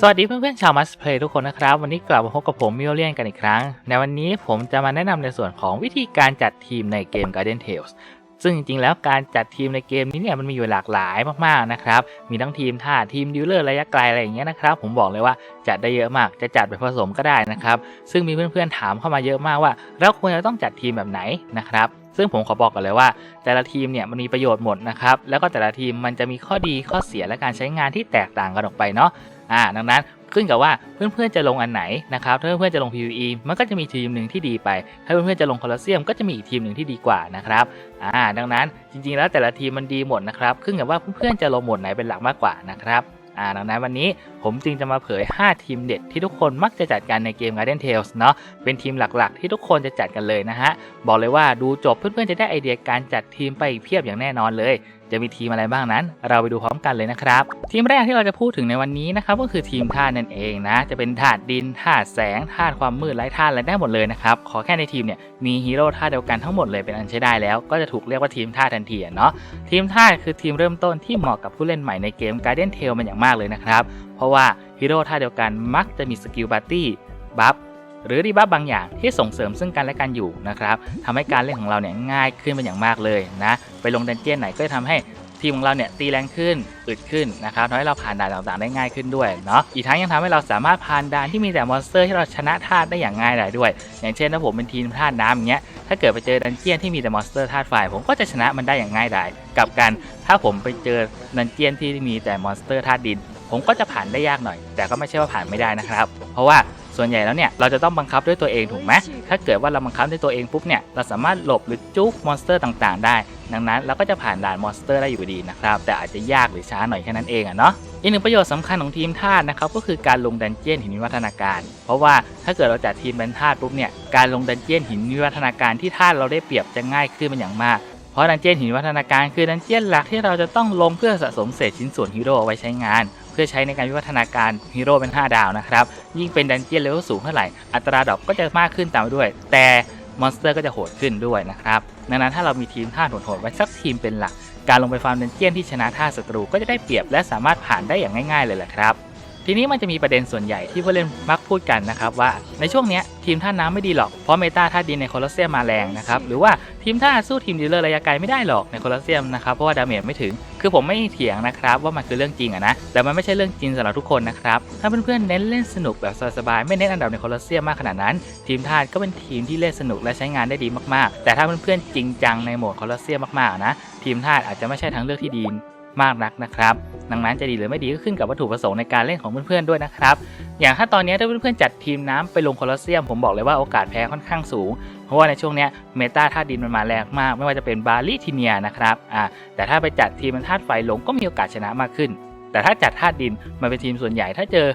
สวัสดีเพื่อนๆชาวมัสเพลย์ทุกคนนะครับ วันนี้กลับมาพบกับผมมิโอเลียนกันอีกครั้ง ในวันนี้ผมจะมาแนะนำในส่วนของวิธีการจัดทีมในเกม Garden Tales ซึ่งจริงๆแล้วการจัดทีมในเกมนี้เนี่ยมันมีอยู่หลากหลายมากๆนะครับ มีทั้งทีมท่าทีมดิวเลอร์ระยะไกลอะไรอย่างเงี้ยนะครับ ผมบอกเลยว่าจัดได้เยอะมาก จะจัดแบบผสมก็ได้นะครับ ซึ่งมีเพื่อนๆถามเข้ามาเยอะมากว่าเราควรจะต้องจัดทีมแบบไหนนะครับ ซึ่งผมขอบอกก่อนเลยว่า แต่ละทีมเนี่ยมันมีประโยชน์หมดนะครับแล้วก็แต่ละทีมมันจะมีข้อดีข้อเสียและการใช้งานที่แตกต่างกันออกไปเนาะอ่าดังนั้นขึ้นกับว่าเพื่อนๆจะลงอันไหนนะครับถ้าเพื่อนๆจะลง PVE มันก็จะมีทีมหนึ่งที่ดีไป ถ้าเพื่อนๆจะลงคอลอเซียมก็จะมีอีกทีมหนึ่งที่ดีกว่านะครับอ่าดังนั้นจริงๆแล้วแต่ละทีมมันดีหมดนะครับขึ้นกับว่าเพื่อนๆจะลงหมดไหนเป็นหลักมากกว่านะครับ อ่าดังนั้นวันนี้ผมจึงจะมาเผย 5 ทีมเด็ดที่ทุกคนมักจะจัดกันในเกม Garden Tales เนาะเป็นทีมหลักๆ ที่ทุกคนจะจัดกันเลยนะฮะ บอกเลยว่าดูจบเพื่อนๆจะได้ไอเดียการจัดทีมไปอีกเพียบอย่างแน่นอนเลย จะมีทีมอะไรบ้างนั้น เราไปดูพร้อมกันเลยนะครับ ทีมแรกที่เราจะพูดถึงในวันนี้นะครับก็คือทีมธาตุนั่นเองนะ จะเป็นธาตุดินธาตุแสงธาตุความมืดไร้ธาตุอะไรได้หมดเลยนะครับขอแค่ในทีมเนี่ยมีฮีโร่ธาตุเดียวกันทั้งหมดเลยเป็นอันใช้ได้แล้วก็จะถูกเรียกว่าทีมธาตุทันทีอะเนาะทีมธาตุคือทีมเริ่มต้นที่เหมาะกับผู้เล่นใหม่ในเกม Garden Tale มันอย่างมากเลยนะครับเพราะว่าฮีโร่ธาตุเดียวกันมักจะมีสกิลบัตตี้บัฟ หรือดีบัฟบางอย่างที่ส่งเสริมซึ่งกันและกันอยู่นะครับทำให้การเล่นของเราเนี่ยง่ายขึ้นเป็นอย่างมากเลยนะไปลงดันเจี้ยนไหนก็จะทำให้ทีมของเราเนี่ยตีแรงขึ้นอึดขึ้นนะครับทำให้เราผ่านด่านต่างๆได้ง่ายขึ้นด้วยเนาะอีกทั้งยังทำให้เราสามารถผ่านด่านที่มีแต่มอนสเตอร์ที่เราชนะธาตุได้อย่างง่ายดายด้วย อย่างเช่นถ้าผมเป็นทีมธาตุน้ำอย่างเงี้ยถ้าเกิดไปเจอดันเจี้ยนที่มีแต่มอนสเตอร์ธาตุไฟผมก็จะชนะมันได้อย่างง่ายดายกับการถ้าผมไปเจอดันเจี้ยนที่มีแต่มอนสเตอร์ธาตุดิน ผมก็จะผ่านได้ยากหน่อย แต่ก็ไม่ใช่ว่าผ่านไม่ได้นะครับ เพราะว่า ส่วนใหญ่แล้วเนี่ยเราจะต้องบังคับด้วยตัวเองถูกไหมถ้าเกิดว่าเราบังคับด้วยตัวเองปุ๊บเนี่ยเราสามารถหลบหรือจุกมอนสเตอร์ต่างๆ ได้ ดังนั้นเราก็จะผ่านด่านมอนสเตอร์ได้อยู่ดีนะครับแต่อาจจะยากหรือช้าหน่อยแค่นั้นเองอะเนาะอีกหนึ่งประโยชน์สำคัญของทีมธาตุนะครับก็คือการลงดันเจี้ยนหินวิวัฒนาการ เพราะว่าถ้าเกิดเราจัดทีมเป็นธาตุปุ๊บเนี่ยการลงดันเจี้ยนหินวิวัฒนาการที่ธาตุเราได้เปรียบจะง่ายขึ้นเป็นอย่างมากเพราะดันเจี้ยนหินวัฒนาการคือดันเจี้ยนหลักที่เราจะต้องลงเพื่อสะสมเศษชิ้นส่วนฮีโร่เอาไว้ใช้งาน เพื่อใช้ในการวิวัฒนาการฮีโร่เป็น 5 ดาวนะครับ ยิ่งเป็นดันเจี้ยนเลเวลสูงเท่าไหร่ อัตราดรอปก็จะมากขึ้นตามไปด้วย แต่มอนสเตอร์ก็จะโหดขึ้นด้วยนะครับ ดังนั้นถ้าเรามีทีมท่าโหดๆไว้สักทีมเป็นหลัก การลงไปฟาร์มดันเจี้ยนที่ชนะท่าศัตรูก็จะได้เปรียบและสามารถผ่านได้อย่างง่าย ๆ เลยแหละครับ ทีนี้มันจะมีประเด็นส่วนใหญ่ที่ผู้เล่นมักพูดกันนะครับว่าในช่วงเนี้ยทีมท่าน้ำไม่ดีหรอกเพราะเมตาท่าดินในโคลอสเซียมมาแรงนะครับหรือว่าทีมท่าสู้ทีมดีลเลอร์ระยะไกลไม่ได้หรอกในโคลอสเซียมนะครับเพราะว่าดาเมจไม่ถึง คือผมไม่เถียงนะครับว่ามันคือเรื่องจริงอะนะแต่มันไม่ใช่เรื่องจริงสำหรับทุกคนนะครับถ้าเพื่อนๆเน้นเล่นสนุกแบบสบายๆไม่เน้นอันดับในโคลอสเซียมมากขนาดนั้น ทีมท่าก็เป็นทีมที่เล่นสนุกและใช้งานได้ดีมากๆ แต่ถ้าเพื่อนๆจริงจังในโหมดโคลอสเซียมมากๆนะทีมท่าอาจจะไม่ใช่ทางเลือกที่ดี มากนักนะครับดังนั้นจะดีหรือไม่ดีก็ขึ้นกับวัตถุประสงค์ในการเล่นของเพื่อนๆด้วยนะครับ อย่างถ้าตอนนี้ถ้าเพื่อนๆจัดทีมน้ำไปลงโคลอสเซียมผมบอกเลยว่าโอกาสแพ้ค่อนข้างสูง เพราะว่าในช่วงเนี้ยเมตาธาตุดินมันมาแรงมาก ไม่ว่าจะเป็นบาลิทีเนียนะครับอ่าแต่ถ้าไปจัดทีมเป็นธาตุไฟลงก็มีโอกาสชนะมากขึ้น แต่ถ้าจัดธาตุดินมาเป็นทีมส่วนใหญ่ถ้าเจอ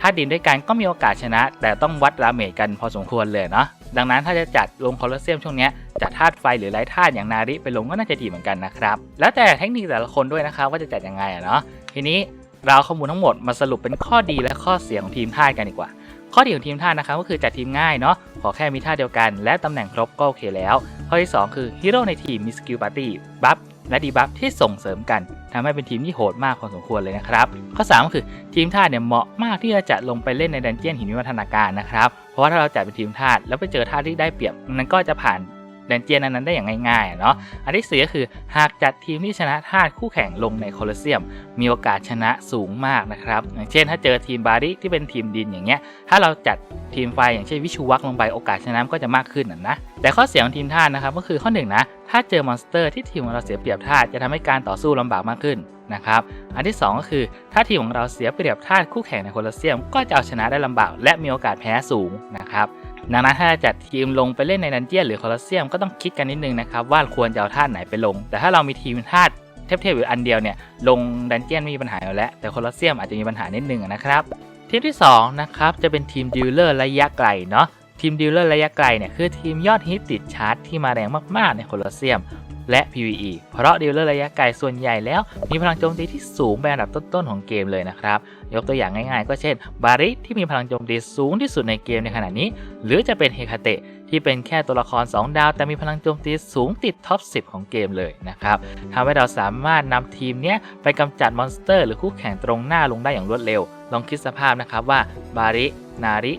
ธาตุดินด้วยกันก็มีโอกาสชนะ แต่ต้องวัดดาเมจกันพอสมควรเลยเนาะ ดังนั้นถ้าจะจัดลงโคลอสเซียมช่วงนี้จัดธาตุไฟหรือไร้ธาตุอย่างนาริไปลงก็น่าจะดีเหมือนกันนะครับ แล้วแต่เทคนิคแต่ละคนด้วยนะครับว่าจะจัดยังไงอะเนาะทีนี้เราเอาข้อมูลทั้งหมดมาสรุปเป็นข้อดีและข้อเสียของทีมธาตุกันดีกว่า ข้อดีของทีมธาตุนะครับก็คือจัดทีมง่ายเนาะขอแค่มีธาตุเดียวกัน และตำแหน่งครบก็โอเคแล้ว ข้อที่ 2 คือฮีโร่ในทีมมีสกิลปาร์ตี้บัฟ และดีบัฟที่ส่งเสริมกันทำให้เป็นทีมที่โหดมากพอสมควรเลยนะครับ ข้อ 3 ก็คือทีมธาตุเนี่ยเหมาะมากที่จะจะลงไปเล่นในดันเจียนหินวิวัฒนาการนะครับ เพราะว่าถ้าเราจัดเป็นทีมธาตุแล้วไปเจอธาตุที่ได้เปรียบนั้นก็จะผ่าน ดนเจียนนั้นได้อย่างง่ายๆเนาะอันที่สี่ก็คือหากจัดทีมที่ชนะธาตุคู่แข่งลงในโคลอเซียม มีโอกาสชนะสูงมากนะครับอย่างเช่น ถ้าเจอทีมบาริที่เป็นทีมดินอย่างเงี้ยถ้าเราจัดทีมไฟอย่างเช่นวิชูวักลงไปโอกาสชนะก็จะมากขึ้นนะแต่ข้อเสียของทีมธาตุนะครับก็คือข้อหนึ่งนะถ้าเจอมอนสเตอร์ที่ทีมของเราเสียเปรียบธาตุจะทำให้การต่อสู้ลำบากมากขึ้นนะครับอันที่สองก็คือถ้าทีมของเราเสียเปรียบธาตุคู่แข่งในโคลอเซียม ก็จะเอาชนะได้ลำบาก และมีโอกาสแพ้สูงนะครับ ดังนั้นถ้าจะจัดทีมลงไปเล่นในดันเจียนหรือคอลอสเซียมก็ต้องคิดกันนิดนึงนะครับว่าควรจะเอาธาตุไหนไปลง แต่ถ้าเรามีทีมธาตุเทพๆอยู่อันเดียวเนี่ยลงดันเจียนไม่มีปัญหาอยู่แล้ว แต่คอลอสเซียมอาจจะมีปัญหานิดนึงนะครับทีมที่สองนะครับจะเป็นทีมดีลเลอร์ระยะไกลเนาะทีมดีลเลอร์ระยะไกลเนี่ยคือทีมยอดฮิตติดชาร์ตที่มาแรงมากๆในโคลอสเซียม และ PVE เพราะดีลเลอร์ระยะไกลส่วนใหญ่แล้ว มีพลังโจมตีที่สูงเป็นอันดับต้นๆของเกมเลยนะครับ ยกตัวอย่างง่ายๆ ก็เช่น บาริที่มีพลังโจมตีสูงที่สุดในเกมในขณะนี้ หรือจะเป็นเฮคาเตะที่เป็นแค่ตัวละคร 2 ดาว แต่มีพลังโจมตีสูงติดท็อป 10 ของเกมเลยนะครับทำให้เราสามารถนำทีมเนี้ยไปกำจัดมอนสเตอร์ หรือคู่แข่งตรงหน้าลงได้อย่างรวดเร็ว ลองคิดสภาพนะครับว่าบาริ นาริ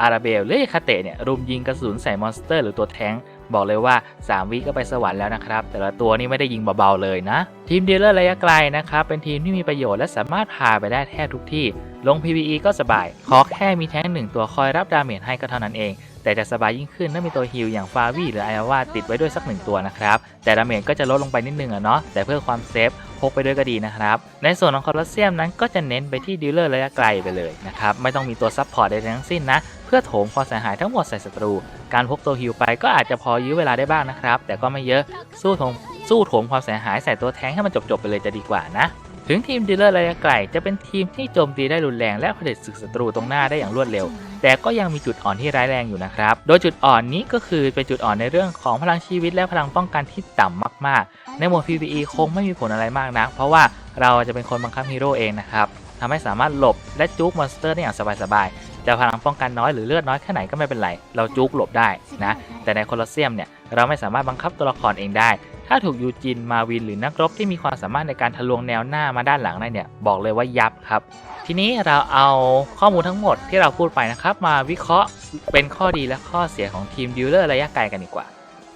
อาราเบลหรือเอคาเตะเนี่ยรุมยิงกระสุนใส่มอนสเตอร์ หรือตัวแท้ง บอกเลยว่า 3 วิก็ไปสวรรค์แล้วนะครับ แต่ละตัวนี่ไม่ได้ยิงเบาๆเลยนะ ทีมเดลเลอร์ระยะไกลนะครับ เป็นทีมที่มีประโยชน์และสามารถพาไปได้แทบทุกที่ ลง PVE ก็สบาย ขอแค่มีแท้งหนึ่งตัวคอยรับดาเมจให้ก็เท่านั้นเองแต่จะสบายยิ่งขึ้นถ้ามีตัวฮิลอย่างฟาวีหรือไออาวาติดไว้ด้วยสักหนึ่งตัวนะครับ แต่ดาเมจก็จะลดลงไปนิดนึงอะเนาะแต่เพื่อความเซฟพกไปด้วยก็ดีนะครับ ในส่วนของคอลอสเซียมนั้นก็จะเน้นไปที่ดีลเลอร์ระยะไกลไปเลยนะครับ ไม่ต้องมีตัวซับพอร์ตใดทั้งสิ้นนะ เพื่อโถมความเสียหายทั้งหมดใส่ศัตรู การพกตัวฮิลไปก็อาจจะพอยื้อเวลาได้บ้างนะครับ แต่ก็ไม่เยอะสู้ถมสู้ถมความเสียหายใส่ตัวแท้งให้มันจบๆไปเลยจะดีกว่านะถึงทีมดีลเลอร์ระยะไกลจะเป็นทีมที่โจมตีได้รุนแรงและผลิตศึกศัตรูตรงหน้าได้อย่างรวดเร็ว แต่ก็ยังมีจุดอ่อนที่ร้ายแรงอยู่นะครับ โดยจุดอ่อนนี้ก็คือเป็นจุดอ่อนในเรื่องของพลังชีวิตและพลังป้องกันที่ต่ำมากๆ ในโหมด PVE คงไม่มีผลอะไรมากนะเพราะว่าเราจะเป็นคนบังคับฮีโร่เองนะครับทำให้สามารถหลบและจุกมอนสเตอร์ได้อย่างสบายๆ จะพลังป้องกันน้อยหรือเลือดน้อยแค่ไหนก็ไม่เป็นไร เราจุกหลบได้นะ แต่ในโคลอสเซียมเนี่ยเราไม่สามารถบังคับตัวละครเองได้ ถ้าถูกยูจินมาวินหรือนักรบที่มีความสามารถในการทะลวงแนวหน้ามาด้านหลังได้เนี่ยบอกเลยว่ายับครับ ทีนี้เราเอาข้อมูลทั้งหมดที่เราพูดไปนะครับมาวิเคราะห์เป็นข้อดีและข้อเสียของทีมดิวเลอร์ระยะไกลกันดีกว่า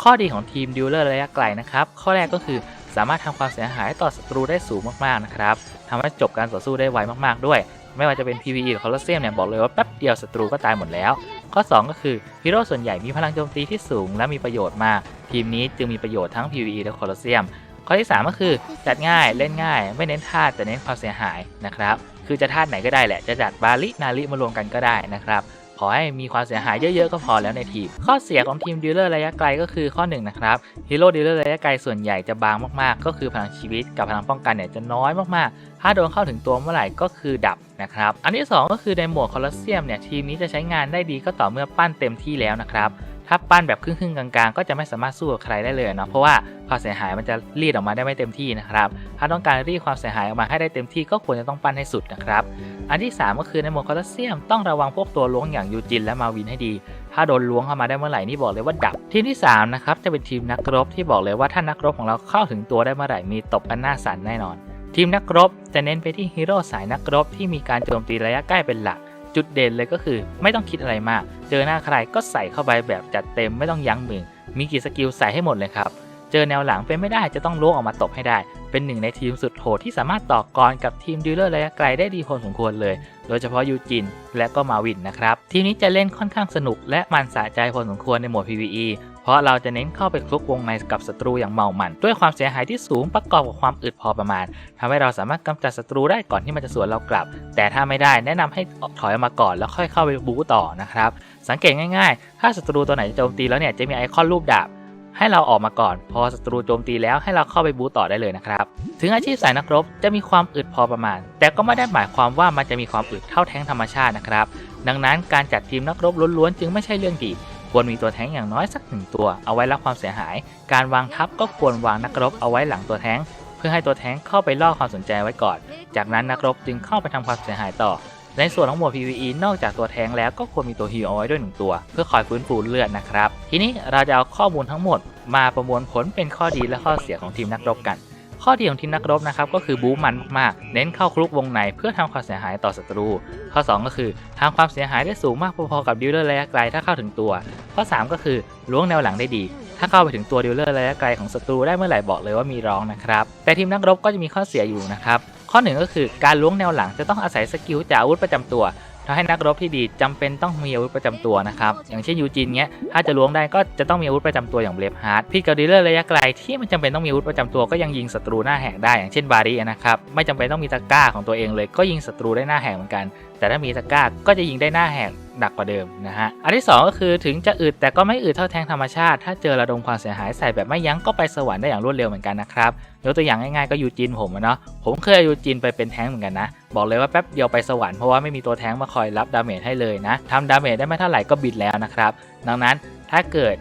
ข้อดีของทีมดิวเลอร์ระยะไกลนะครับข้อแรกก็คือสามารถทำความเสียหายต่อศัตรูได้สูงมากๆนะครับทำให้จบการต่อสู้ได้ไวมากๆด้วย ไม่ว่าจะเป็น PVE หรือ Colosseum เนี่ยบอกเลยว่าแป๊บเดียวศัตรูก็ตายหมดแล้ว ข้อ 2 ก็คือฮีโร่ส่วนใหญ่มีพลังโจมตีที่สูงและมีประโยชน์มาก ทีมนี้จึงมีประโยชน์ทั้ง PVE และ Colosseum ข้อที่ 3 ก็คือจัดง่ายเล่นง่าย ไม่เน้นธาตุแต่เน้นความเสียหายนะครับคือจะธาตุไหนก็ได้แหละจะจัดบาลินาลิมารวมกันก็ได้นะครับขอให้มีความเสียหายเยอะๆ ก็พอแล้วในทีม ข้อเสียของทีมดีลเลอร์ระยะไกลก็คือข้อ1นงนะครับฮีโร่ดีลเลอร์ระยะไกลส่วนใหญ่จะบางมากๆ ก็คือพลังชีวิตกับพลังป้องกันเนี่ยจะน้อยมากๆ ถ้าโดนเข้าถึงตัวเมื่อไหร่ก็คือดับนะครับ อันที่ 2 ก็คือในหมวดคอลอสเซียมเนี่ยทีมนี้จะใช้งานได้ดีก็ต่อเมื่อปั้นเต็มที่แล้วนะครับถ้าปั้นแบบครึ่งๆกลางๆ ก็จะไม่สามารถสู้กับใครได้เลยเนาะเพราะว่าความเสียหายมันจะรีดออกมาได้ไม่เต็มที่นะครับถ้าต้องการรีดความเสียหายออกมาให้ได้เต็มที่ก็ควรจะต้องปั้นให้สุดนะครับอันที่ 3 ก็คือในโหมดคอลอสเซียมต้องระวังพวกตัวล้วงอย่างยูจินและมาวินให้ดี ถ้าโดนล้วงเข้ามาได้เมื่อไหร่นี่บอกเลยว่าดับ ทีมที่3นะครับจะเป็นทีมนักรบที่บอกเลยว่าถ้านักรบของเราเข้าถึงตัวได้เมื่อไหร่มีตบกันหน้าสันแน่นอน ทีมนักรบจะเน้นไปที่ฮีโร่สายนักรบที่มีการโจมตีระยะใกล้เป็นหลัก จุดเด่นเลยก็คือ ไม่ต้องคิดอะไรมาก เจอหน้าใครก็ใส่เข้าไปแบบจัดเต็มไม่ต้องยั้งมือ มีกี่สกิลใส่ให้หมดเลยครับ เจอแนวหลังเป็นไม่ได้จะต้องล้วงออกมาตบให้ได้ เป็นหนึ่งในทีมสุดโหดที่สามารถต่อกรกับทีมดีลเลอร์ระยะไกลได้ดีพอสมควรเลย โดยเฉพาะยูจินและก็มาวินนะครับ ทีมนี้จะเล่นค่อนข้างสนุกและมันสะใจพอสมควรในโหมด PVE ราะเราจะเน้นเข้าไปคลุกวงในกับศัตรูอย่างเมามัน ด้วยความเสียหายที่สูงประกอบกับความอึดพอประมาณทำให้เราสามารถกำจัดศัตรูได้ก่อนที่มันจะสวนเรากลับ แต่ถ้าไม่ได้แนะนำให้ถอยออกมาก่อนแล้วค่อยเข้าไปบู๊ต่อนะครับ สังเกตง่ายๆ ถ้าศัตรูตัวไหนโจมตีแล้วเนี่ยจะมีไอคอนรูปดาบให้เราออกมาก่อน พอศัตรูโจมตีแล้วให้เราเข้าไปบู๊ต่อได้เลยนะครับ ถึงอาชีพสายนักรบจะมีความอึดพอประมาณ แต่ก็ไม่ได้หมายความว่ามันจะมีความอึดเท่าแท้งธรรมชาตินะครับ ดังนั้นการจัดทีมนักรบล้วนๆจึงไม่ใช่เรื่องดี ควรมีตัวแท้งอย่างน้อยสักหนึ่งตัวเอาไว้รับความเสียหาย การวางทัพก็ควรวางนักรบเอาไว้หลังตัวแท้ง เพื่อให้ตัวแท้งเข้าไปล่อความสนใจไว้ก่อน จากนั้นนักรบจึงเข้าไปทำความเสียหายต่อ ในส่วนของหมวด PVE นอกจากตัวแทงแล้วก็ควรมีตัวฮีลเอาไว้ด้วยหนึ่งตัว เพื่อคอยฟื้นฟูเลือดนะครับ ทีนี้เราจะเอาข้อมูลทั้งหมด มาประมวลผลเป็นข้อดีและข้อเสียของทีมนักรบกัน ข้อดีของทีมนักรบนะครับก็คือบู๊มันมากๆ เน้นเข้าคลุกวงในเพื่อทำความเสียหายต่อศัตรู ข้อ 2 ก็คือทำความเสียหายได้สูงมากพอๆกับดิวเลอร์ระยะไกลถ้าเข้าถึงตัว ข้อ 3 ก็คือล้วงแนวหลังได้ดี ถ้าเข้าไปถึงตัวดิวเลอร์ระยะไกลของศัตรูได้เมื่อไหร่บอกเลยว่ามีร้องนะครับ แต่ทีมนักรบก็จะมีข้อเสียอยู่นะครับ ข้อหนึ่งก็คือการล้วงแนวหลังจะต้องอาศัยสกิลจากอาวุธประจำตัว ทำให้นักรบที่ดีจำเป็นต้องมีอาวุธประจำตัวนะครับ อย่างเช่นยูจินเงี้ย ถ้าจะล้วงได้ก็จะต้องมีอาวุธประจำตัวอย่างเบลฟฮาร์ดพี่กับดีเลอร์ระยะไกลที่มันจำเป็นต้องมีอาวุธประจำตัวก็ยังยิงศัตรูหน้าแหกได้อย่างเช่นบารีนะครับ ไม่จำเป็นต้องมีตะกร้าของตัวเองเลย ก็ยิงศัตรูได้หน้าแหกเหมือนกัน แต่ถ้ามีตะกร้าก็จะยิงได้หน้าแหกหนักกว่าเดิมนะฮะ อันที่ 2 ก็คือถึงจะอึดแต่ก็ไม่อึดเท่าแทงธรรมชาติ ถ้าเจอระดมความเสียหายใส่แบบไม่ยั้งก็ไปสวรรค์ได้อย่างรวดเร็วเหมือนกันนะครับ ยกตัวอย่างง่ายๆก็ยูจินผมอะเนาะผมเคยเอายูจินไปเป็นแท้งเหมือนกันนะ บอกเลยว่าแป๊บเดียวไปสวรรค์เพราะว่าไม่มีตัวแท้งมาคอยรับดาเมจให้เลยนะทำดาเมจได้ไม่เท่าไหร่ก็บิดแล้วนะครับ ดังนั้นถ้าเกิด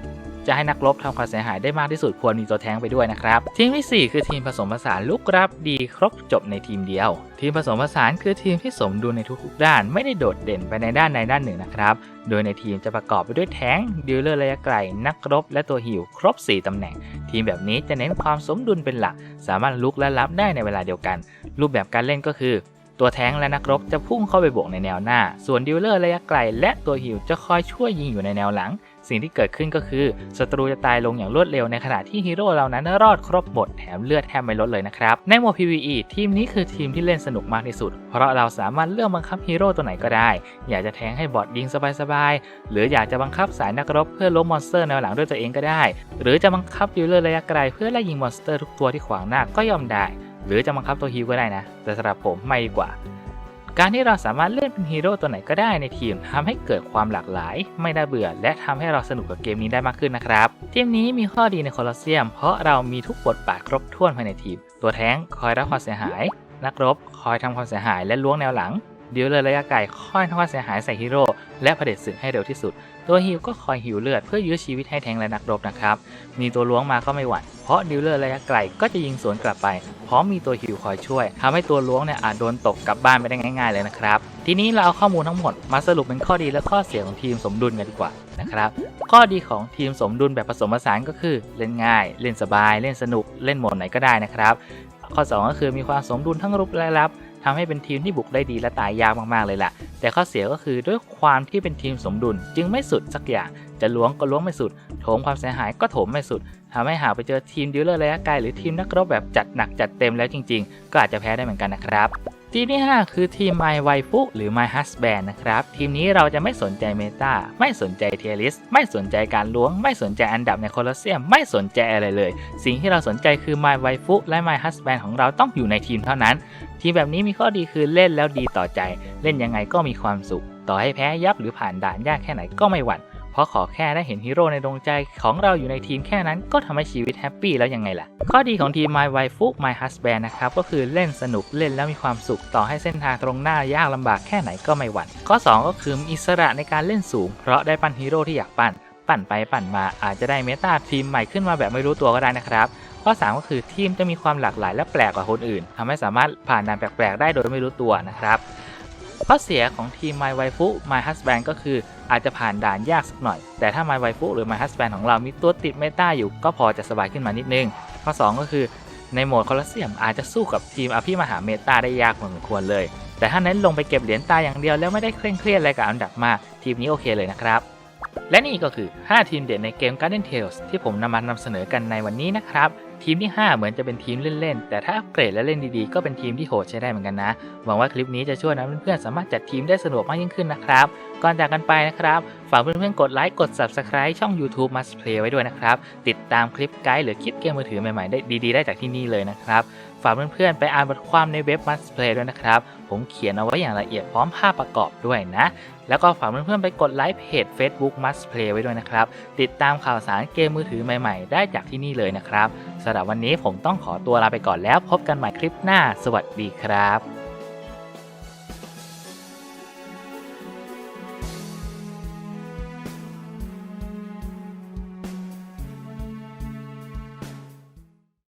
จะให้นักรบทำความเสียหายได้มากที่สุดควรมีตัวแท้งไปด้วยนะครับทีมทีสี่ 4 คือทีมผสมผสานลุกรับดีครบจบในทีมเดียว ทีมผสมผสานคือทีมที่สมดุลในทุกๆด้านไม่ได้โดดเด่นไปในด้านใดด้านหนึ่งนะครับโดยในทีมจะประกอบไปด้วยแท้งดีลเลอร์ระยะไกลนักรบ และตัวหิวครบ 4ตำแหน่ง ทีมแบบนี้จะเน้นความสมดุลเป็นหลัก สามารถลุกและรับได้ในเวลาเดียวกัน รูปแบบการเล่นก็คือตัวแท้งและนักรบจะพุ่งเข้าไปบวกในแนวหน้า ส่วนดีลเลอร์ระยะไกล และตัวหิวจะคอยช่วยยิงอยู่ในแนวหลัง สิ่งที่เกิดขึ้นก็คือศัตรูจะตายลงอย่างรวดเร็วในขณะที่ฮีโร่เหล่านั้นรอดครบหมดแถมเลือดแทบไม่ลดเลยนะครับ ในโหมด PVE ทีมนี้คือทีมที่เล่นสนุกมากที่สุด เพราะเราสามารถเลือกบังคับฮีโร่ตัวไหนก็ได้ อยากจะแทงให้บอทยิงสบายๆ หรืออยากจะบังคับสายนักรบเพื่อล้มมอนสเตอร์แนวหลังด้วยตัวเองก็ได้ หรือจะบังคับดีลเลอร์ระยะไกลเพื่อไล่ยิงมอนสเตอร์ทุกตัวที่ขวางหน้าก็ยอมได้ หรือจะบังคับตัวฮีก็ได้นะ แต่สำหรับผมไม่ดีกว่า การที่เราสามารถเล่นเป็นฮีโร่ตัวไหนก็ได้ในทีมทำให้เกิดความหลากหลาย ไม่น่าเบื่อ และทำให้เราสนุกกับเกมนี้ได้มากขึ้นนะครับ ทีมนี้มีข้อดีในโคลอสเซียม เพราะเรามีทุกบทบาทครบถ้วนภายในทีม ตัวแท้งคอยรับความเสียหาย นักรบ คอยทำความเสียหายและล้วงแนวหลังเดี๋ยวเลยระยะไกลคอยทำความเสียหายใส่ฮีโร่และเผด็จศึกให้เร็วที่สุด ตัวฮิลก็คอยหิวเลือดเพื่อยื้อชีวิตให้แทงและนักรบนะครับ มีตัวล้วงมาก็ไม่หวั่น เพราะดิลเลอร์ระยะไกลก็จะยิงสวนกลับไป พร้อมมีตัวฮิลคอยช่วยทำให้ตัวล้วงเนี่ยอาจโดนตกกลับบ้านไปได้ง่าย ๆเลยนะครับ ทีนี้เราเอาข้อมูลทั้งหมดมาสรุปเป็นข้อดีและข้อเสียของทีมสมดุลกันดีกว่านะครับข้อดีของทีมสมดุลแบบผสมผสานก็คือ เล่นง่าย เล่นสบาย เล่นสนุก เล่นหมดไหนก็ได้นะครับ ข้อ 2 ก็คือมีความสมดุลทั้งรุกและรับ ทำให้เป็นทีมที่บุกได้ดีและตายยากมากๆเลยล่ะ แต่ข้อเสียก็คือด้วยความที่เป็นทีมสมดุล จึงไม่สุดสักอย่างจะล้วงก็ล้วงไม่สุด โถมความเสียหายก็โถมไม่สุดทำให้หากไปเจอทีมดิวเลอร์ระยะไกลหรือทีมนักรบแบบจัดหนักจัดเต็มแล้วจริง ๆ ก็อาจจะแพ้ได้เหมือนกันนะครับทีมที่ 5 คือทีม My Waifu หรือ My Husband นะครับ ทีมนี้เราจะไม่สนใจเมตาไม่สนใจเทียริสไม่สนใจการล้วง ไม่สนใจอันดับในโคลอสเซียม ไม่สนใจอะไรเลย สิ่งที่เราสนใจคือ My Waifu และ My Husband ของเราต้องอยู่ในทีมเท่านั้น ทีมแบบนี้มีข้อดีคือเล่นแล้วดีต่อใจ เล่นยังไงก็มีความสุข ต่อให้แพ้ยับหรือผ่านด่านยากแค่ไหนก็ไม่หวั่น เพราะขอแค่ได้เห็นฮีโร่ในดวงใจของเราอยู่ในทีมแค่นั้นก็ทำให้ชีวิตแฮปปี้แล้วยังไงล่ะ ข้อดีของทีม My Waifu My Husband นะครับ ก็คือเล่นสนุกเล่นแล้วมีความสุข ต่อให้เส้นทางตรงหน้ายากลำบากแค่ไหนก็ไม่หวั่น ข้อ 2 ก็คือมีอิสระในการเล่นสูง เพราะได้ปั้นฮีโร่ที่อยากปั้น ปั่นไปปั่นมาอาจจะได้เมตาทีมใหม่ขึ้นมาแบบไม่รู้ตัวก็ได้นะครับ ข้อ 3 ก็คือทีมจะมีความหลากหลายและแปลกกว่าคนอื่นทำให้สามารถผ่านด่านแปลกๆ ได้โดยไม่รู้ตัวนะครับข้อเสียของทีม My Waifu My Husband ก็คืออาจจะผ่านด่านยากสักหน่อย แต่ถ้า My Waifu หรือ My Husband ของเรามีตัวติดเมตาอยู่ก็พอจะสบายขึ้นมานิดนึง ข้อ 2 ก็คือในโหมดคอลอสเซียมอาจจะสู้กับทีมอภิมหาเมตาได้ยากพอสมควรเลย แต่ถ้าเน้นลงไปเก็บเหรียญตาอย่างเดียวแล้วไม่ได้เคร่งเครียดอะไรกับอันดับมากทีมนี้โอเคเลยนะครับ และนี่ก็คือ 5 ทีมเด่นในเกม Garden Tales ที่ผมนำมานำเสนอกันในวันนี้นะครับ ทีมที่ 5 เหมือนจะเป็นทีมเล่นๆ แต่ถ้าอัปเกรดและเล่นดีๆ ก็เป็นทีมที่โหดใช้ได้เหมือนกันนะ หวังว่าคลิปนี้จะช่วยนะเพื่อนๆ สามารถจัดทีมได้สะดวกมากยิ่งขึ้นนะครับ ก่อนจากกันไปนะครับ ฝากเพื่อนๆ กดไลค์ กด Subscribe ช่อง YouTube Must Play ไว้ด้วยนะครับ ติดตามคลิปไกด์หรือคลิปเกมมือถือใหม่ๆ ได้ดีๆ ได้จากที่นี่เลยนะครับ ฝากเพื่อนๆ ไปอ่านบทความในเว็บ Must Play ด้วยนะครับ ผมเขียนเอาไว้อย่างละเอียดพร้อมภาพประกอบด้วยนะ แล้วก็ฝากเพื่อนๆไปกดไลค์เพจ Facebook Must Play ไว้ด้วยนะครับ ติดตามข่าวสารเกมมือถือใหม่ๆ ได้จากที่นี่เลยนะครับสำหรับวันนี้ผมต้องขอตัวลาไปก่อนแล้วพบกันใหม่คลิปหน้า สวัสดีครับ